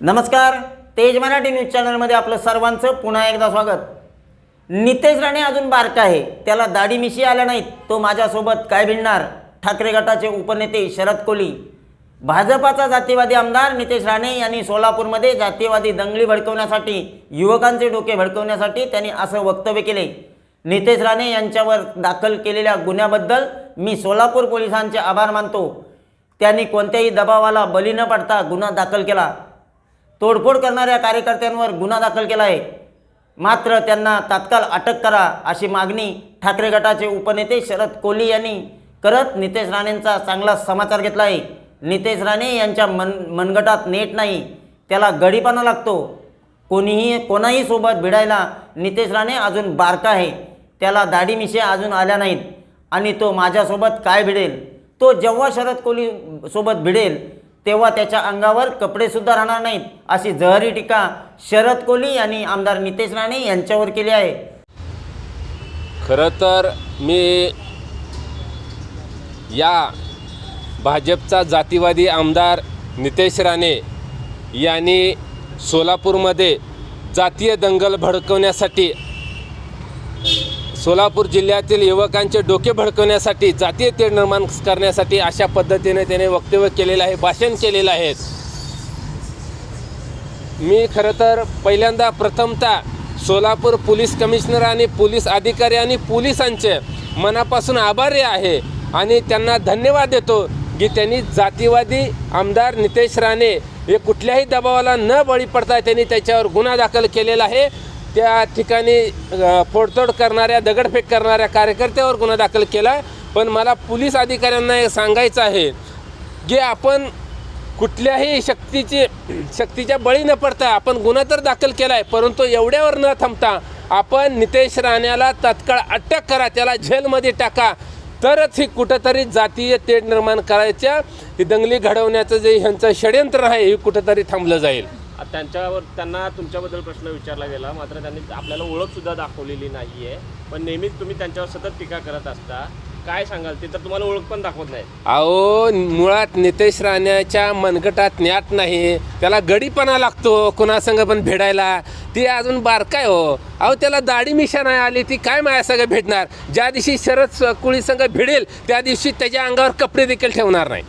नमस्कार तेज मराठी न्यूज चॅनलमध्ये आपलं सर्वांचं पुन्हा एकदा स्वागत. नितेश राणे अजून बारका आहे. त्याला दाढी मिशी आल्या नाहीत. तो माझ्यासोबत काय भिडणार? ठाकरे गटाचे उपनेते शरद कोली. भाजपाचा जातीवादी आमदार नितेश राणे यांनी सोलापूरमध्ये जातीवादी दंगली भडकवण्यासाठी युवकांचे डोके भडकवण्यासाठी त्यांनी असं वक्तव्य केले. नितेश राणे यांच्यावर दाखल केलेल्या गुन्ह्याबद्दल मी सोलापूर पोलिसांचे आभार मानतो. त्यांनी कोणत्याही दबावाला बली न पडता गुन्हा दाखल केला. तोडफोड करणाऱ्या कार्यकर्त्यांवर गुन्हा दाखल केला आहे मात्र त्यांना तात्काळ अटक करा अशी मागणी ठाकरे गटाचे उपनेते शरद कोहली यांनी करत नितेश राणेंचा चांगला समाचार घेतला आहे नितेश राणे यांच्या मन मनगटात नेट नाही. त्याला गडीपणा लागतो. कोणीही कोणाही सोबत भिडायला नितेश राणे अजून बारका आहे. त्याला दाढीमिशा अजून आल्या नाहीत. आणि तो माझ्यासोबत काय भिडेल? तो जेव्हा शरद कोहली सोबत भिडेल तेव्हा त्याच्या अंगावर कपडेसुद्धा राहणार नाहीत. अशी जहरी टीका शरद कोहली आणि आमदार नितेश राणे यांच्यावर केली आहे. खरं तर मी या भाजपचा जातीवादी आमदार नितेश राणे यांनी सोलापूरमध्ये जातीय दंगल भडकवण्यासाठी सोलापूर जिल्ह्यातील युवकांचे डोके भडकवण्यासाठी जातीय तेढ निर्माण करण्यासाठी अशा पद्धतीने त्याने वक्तव्य केलेलं आहे भाषण केलेलं आहे. मी खरं तर पहिल्यांदा प्रथमतः सोलापूर पोलीस कमिशनर आणि पोलीस अधिकारी आणि पोलिसांचे मनापासून आभारी आहे आणि त्यांना धन्यवाद देतो की त्यांनी जातीवादी आमदार नितेश राणे हे कुठल्याही दबावाला न बळी पडता त्यांनी त्याच्यावर गुन्हा दाखल केलेला आहे. त्या ठिकाणी फोडतोड करणाऱ्या दगडफेक करणाऱ्या कार्यकर्त्यावर गुन्हा दाखल केला पण मला पोलीस अधिकाऱ्यांना हे सांगायचं आहे की आपण कुठल्याही शक्तीची शक्तीच्या बळी न पडता आपण गुन्हा तर दाखल केला आहे परंतु एवढ्यावर न थांबता आपण नितेश राण्याला तत्काळ अटक करा त्याला जेलमध्ये टाका. तरच ही कुठंतरी जातीय तेढ निर्माण करायच्या. ही दंगली घडवण्याचं जे ह्यांचं षडयंत्र आहे हे कुठंतरी थांबलं जाईल. त्यांच्यावर त्यांना तुमच्याबद्दल प्रश्न विचारला गेला. मात्र त्यांनी आपल्याला ओळखसुद्धा दाखवलेली नाही आहे पण नेहमीच तुम्ही त्यांच्यावर सतत टीका करत असता. काय सांगाल? ते तर तुम्हाला ओळख पण दाखवत नाही अहो मुळात नितेश राण्याच्या मनगटात ज्ञात नाही. त्याला गडीपणा लागतो कुणासंग पण भेटायला. ती अजून बारकाय हो. अहो त्याला दाढी मिशा नाही आली ती काय माझ्यासंग भेटणार? ज्या दिवशी शरद कुळीसंग भिडेल त्या दिवशी त्याच्या अंगावर कपडे देखील ठेवणार नाही.